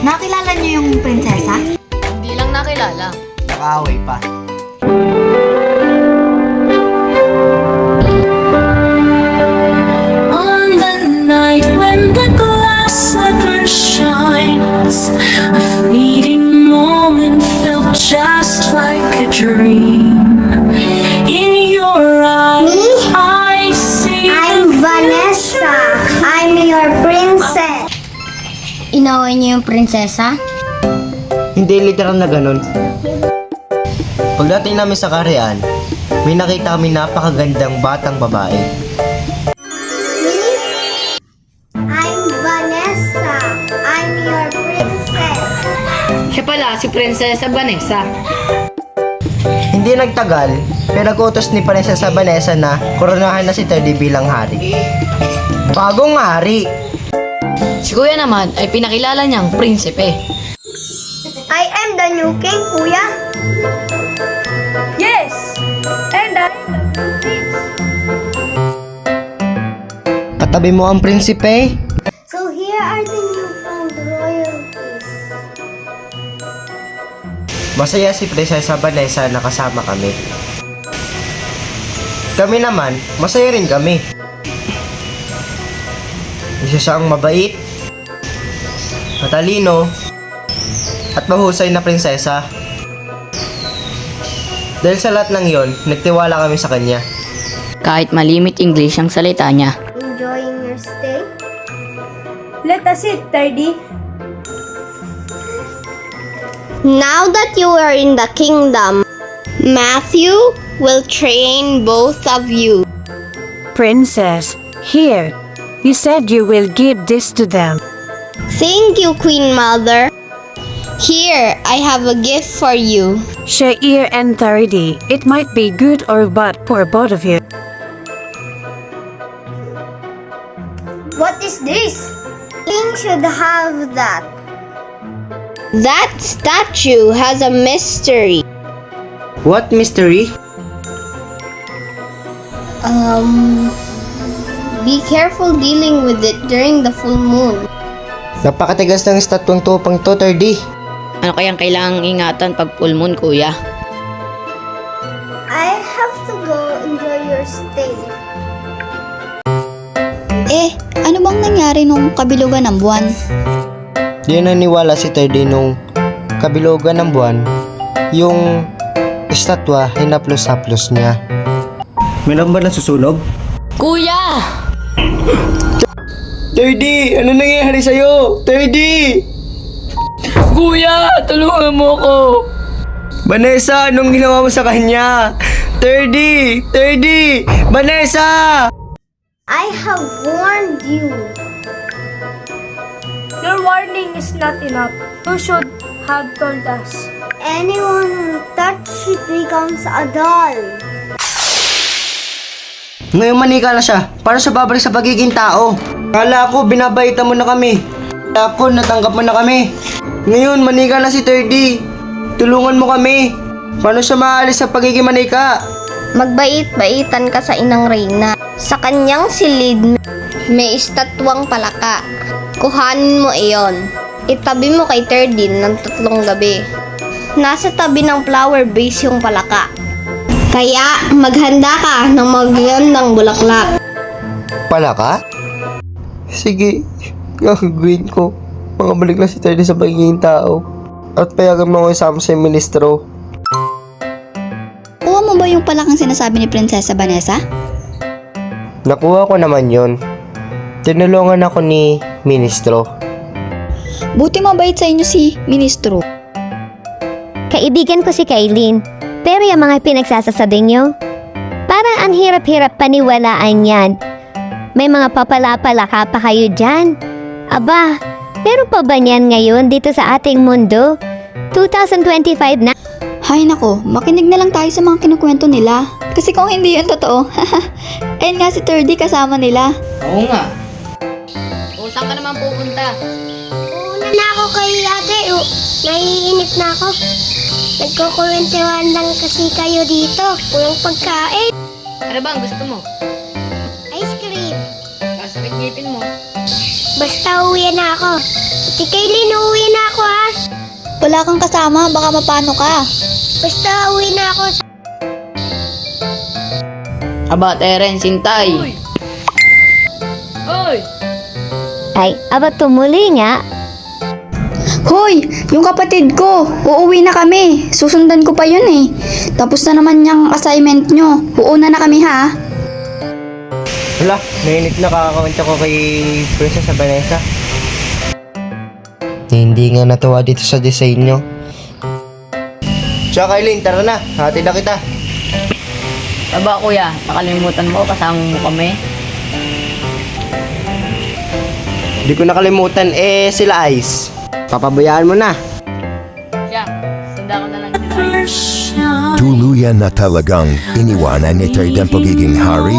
Nakilala niyo yung prinsesa? Hindi lang nakilala. Nakaaway pa. Inaway niyo yung prinsesa? Hindi literal na ganun. Pagdating namin sa karyaan, may nakita kami napakagandang batang babae. I'm Vanessa. I'm your princess. Siya pala, si Prinsesa Vanessa. Hindi nagtagal, pinag-utos ni Prinsesa Vanessa na koronahan na si Teddy bilang hari. Bagong hari! Si Kuya naman ay pinakilala niyang prinsipe. I am the new king, kuya. Yes! And I... Katabi mo ang prinsipe? So here are the newfound royalties. Masaya si Prinsesa Vanessa na kasama kami. Kami naman, masaya rin kami. Isa siyang mabait, matalino, at mahusay na prinsesa. Dahil sa lahat ng yon, nagtiwala kami sa kanya. Kahit malimit English ang salita niya. Enjoying your stay? Let us eat, Tidy. Now that you are in the kingdom, Matthew will train both of you. Princess, here. You said you will give this to them. Thank you, Queen Mother. Here, I have a gift for you. Shair and Tharidi, it might be good or bad for both of you. What is this? King should have that. That statue has a mystery. What mystery? Um, be careful dealing with it during the full moon. Napakatigas ng estatwang tupang to, 30. Ano kayang kailangang ingatan pag full moon, Kuya? I have to go enjoy your stay. Eh, ano bang nangyari nung kabilugan ng buwan? Di naniwala si Teddy nung kabilugan ng buwan, yung estatwa ay naplos-haplos niya. Meron ba nasusunog? Kuya! Teddy! Ano nangyayari sa'yo? Teddy! Kuya! Tulungan mo ko! Vanessa, anong ginawa mo sa kanya? Teddy! Teddy! Vanessa! I have warned you. Your warning is not enough. You should have told us. Anyone who touch it becomes a doll. Ngayon manika na siya, para sa babalik sa pagiging tao. Kala ko, binabaita mo na kami. Ko, natanggap mo na kami. Ngayon, manika na si Teddy. Tulungan mo kami. Paano siya maalis sa pagiging manika? Magbait-baitan ka sa inang reyna. Sa kanyang silid, may estatwang palaka. Kuhanin mo iyon. Itabi mo kay Terdin ng tatlong gabi. Nasa tabi ng flower base yung palaka. Kaya maghanda ka ng magagandang bulaklak. Pala ka? Sige, gagawin ko. Makabalik na si Teddy sa pagiging tao. At payagan mo ako isama sa ministro. Kuha mo ba yung palakang sinasabi ni Prinsesa Vanessa? Nakuha ko naman yon. Tinulungan ako ni ministro. Buti mabait sa inyo si Ministro. Kaibigan ko si Kailin. Pero yung mga pinagsasasabi nyo, parang ang hirap-hirap paniwalaan yan. May mga papala-palaka pa kayo dyan. Aba, meron pa ba niyan ngayon dito sa ating mundo? 2025 na. Hay nako, makinig na lang tayo sa mga kinukwento nila. Kasi kung hindi yan totoo, ayun nga si Turdy kasama nila. Oo nga. O, saan ka naman pupunta? Na ako kay ate. Oh, naiinip na ako. Nagkukwentuhan lang kasi kayo dito. Walang pagkain. Ano ba ang gusto mo? Ice cream. Kasakit ngipin mo. Basta uwi na ako. Si Kaylin, uwi na ako ha. Wala kang kasama, baka mapano ka. Basta uwi na ako. Aba, Terence, hintay. Oy! Ay, aba tumuli nga. Hoy, yung kapatid ko, uuwi na kami. Susundan ko pa yun eh. Tapos na naman yung assignment nyo. Uuna na kami ha. Wala, nainit na kakakawanta ko kay Princess Vanessa. Hindi nga natuwa dito sa design nyo. Tsaka Eileen, tara na. Hatid na kita. Aba, kuya, nakalimutan mo, kasama mo kami. Di ko nakalimutan, eh sila Ice. Papabayaan mo na. Siya, sanda ko na lang sila. Tuluyan na talagang iniwanan ni Ted ang pagiging hari